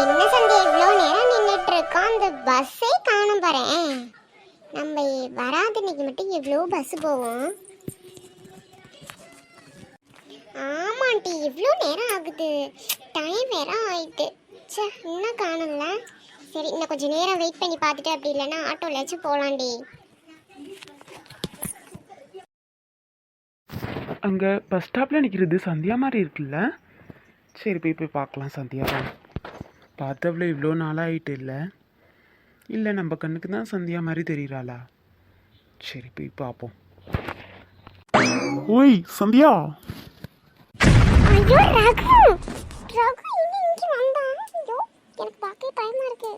என்ன சந்தி இவ்வளோ நேரம் நின்றுட்டு இருக்கோம். அந்த பஸ்ஸே காணும் பாரேன். நம்ம வராத இன்னைக்கு மட்டும் எவ்வளோ பஸ் போவோம். ஆமாண்டி இவ்வளோ நேரம் ஆகுது. டைம் வேற ஆயிட்டு. ச்சே இன்னும் காணும்ல? சரி இன்னும் கொஞ்சம் நேரம் வெயிட் பண்ணி பார்த்துட்டு அப்படி இல்லைன்னா ஆட்டோலாச்சும் போகலாண்டி அங்கே பஸ் ஸ்டாப்பில் நிற்கிறது சந்தியா மாதிரி இருக்குல்ல? சரி போய் போய் பார்க்கலாம் சந்தியா. பார்த்தவள இவ்வளோ நாளாகிட்டு இல்லை இல்லை நம்ம கண்ணுக்கு தான் சந்தியா மாதிரி தெரியுறாளா? சரி போய் பார்ப்போம் ஓய் சந்தியா? ஐயோ ரகு! ரகு இன்னும் இங்கே வந்தான் ஐயோ எனக்கு பார்க்கவே பயமா இருக்கு.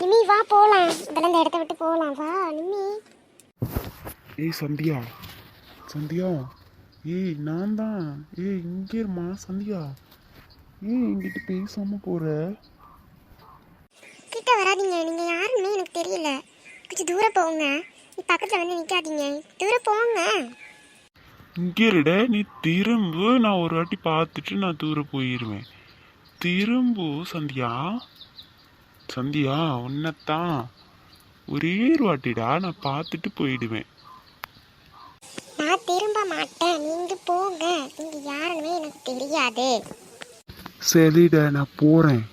நிமி வா போலாம். இதெல்லாம் இந்த இடத்த விட்டு போலாம். வா நிமி ஏய் சந்தியா. சந்தியா. ஏய் நான் தான் ஏய் இங்கே இருமா சந்தியா. ஏய் என்கிட்ட பேசாம போற? கிட்ட வராதீங்க. நீங்க யாருன்னு எனக்கு தெரியல. கொஞ்சம் தூரம் போங்க. நீ பக்கத்துல வந்து நிக்காதீங்க. தூரம் போங்க. இங்கே இருட நீ திரும்பு. நான் ஒரு வாட்டி பார்த்துட்டு நான் தூர போயிடுவேன் திரும்பு சந்தியா. சந்தியா உன்னைத்தான். ஒரே ஒரு வாட்டிடா நான் பார்த்துட்டு போயிடுவேன். நான் திரும்ப மாட்டேன். நீங்க போங்க. நீங்க யாருன்னு எனக்கு தெரியாது. சரிடா நான் போகிறேன்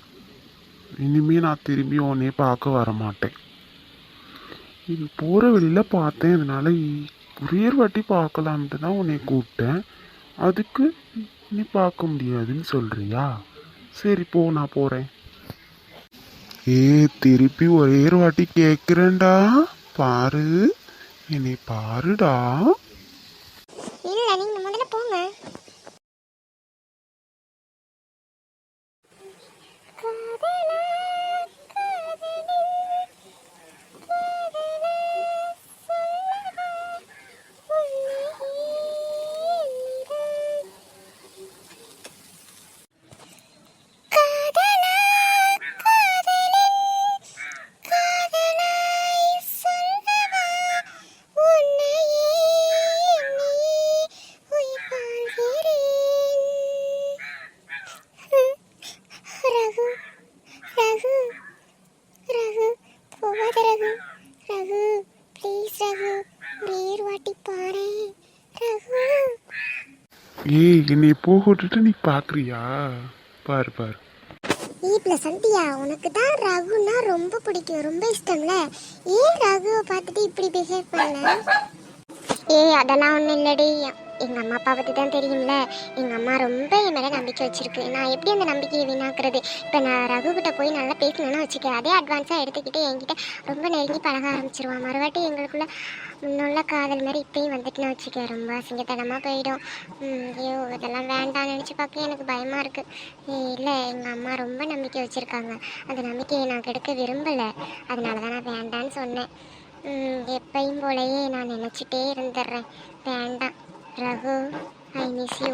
இனிமே நான் திரும்பி உன்னை பார்க்க வர மாட்டேன் இது போகிற வழியில் பார்த்தேன். அதனால் ஒரே வாட்டி பார்க்கலான்ட்டு தான் உன்னை கூப்பிட்டேன். அதுக்கு நீ பார்க்க முடியாதுன்னு சொல்கிறியா சரி போ நான் போகிறேன் ஏ திருப்பி ஒரே வாட்டி கேட்குறேன்டா பாரு. என்னை பாருடா. ரகு ரகு ப்ளீஸ் ரகு வேறு வாட்டி பாரு ரகு. ஏய் என்னை போக விட்டுட்டு நீ பார்க்குறியா பாரு பாரு. வீட்ல சந்தியா உனக்கு தான் ரகுனா ரொம்ப பிடிக்கும் ரொம்ப இஷ்டம்ல. ஏன் ரகுவை பார்த்துட்டு இப்படி பிஹேவ் பண்ண? ஏய் அதெல்லாம் ஒன்றும் இல்லடி. எங்க அம்மா அப்பா பத்தி தான் தெரியும்ல? எங்க அம்மா ரொம்ப என் மேல நம்பிக்கை வச்சிருக்கு. நான் எப்படி அந்த நம்பிக்கையை வீணாக்குறது? இப்போ நான் ரகு கிட்ட போய் நல்லா பேசணும்னு வச்சுக்க அதே அட்வான்ஸா எடுத்துக்கிட்டு என்கிட்ட ரொம்ப நெருங்கி பழக ஆரம்பிச்சிருவான் மறுவாட்டி எங்களுக்குள்ள முன்னுள்ள காதல் மாதிரி இப்பயும் வந்துட்டுன்னு வச்சுக்க ரொம்ப அசிங்கத்தனமா போயிடும். ஐயோ இதெல்லாம் வேண்டாம்னு நினச்சி பார்க்க எனக்கு பயமா இருக்கு. இல்லை எங்கள் அம்மா ரொம்ப நம்பிக்கை வச்சுருக்காங்க. அந்த நம்பிக்கையை நான் கெடுக்க விரும்பலை. அதனால தான் நான் வேண்டான்னு சொன்னேன். எப்பையும் போலயே நான் நினச்சிட்டே இருந்துடுறேன். வேண்டாம். ரகு ஐ மிஸ் யூ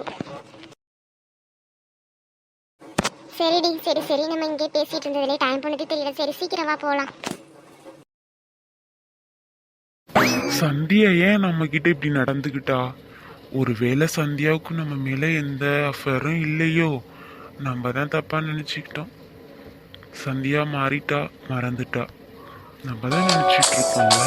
சரிடி சரி சரி. நம்ம இங்கே பேசிட்டு இருந்ததுலேயே டைம் போனதே தெரியல. சரி சீக்கிரமா போகலாம் சந்தியா ஏன் நம்ம கிட்ட இப்படி நடந்துக்கிட்டா ஒருவேளை சந்தியாவுக்கு நம்ம மேல எந்த அஃபரும் இல்லையோ. நம்ம தான் தப்பா நினைச்சுக்கிட்டோம். சந்தியா மாறிட்டா மறந்துட்டா. நம்ம தான் நினைச்சிட்டு இருக்கோம்ல.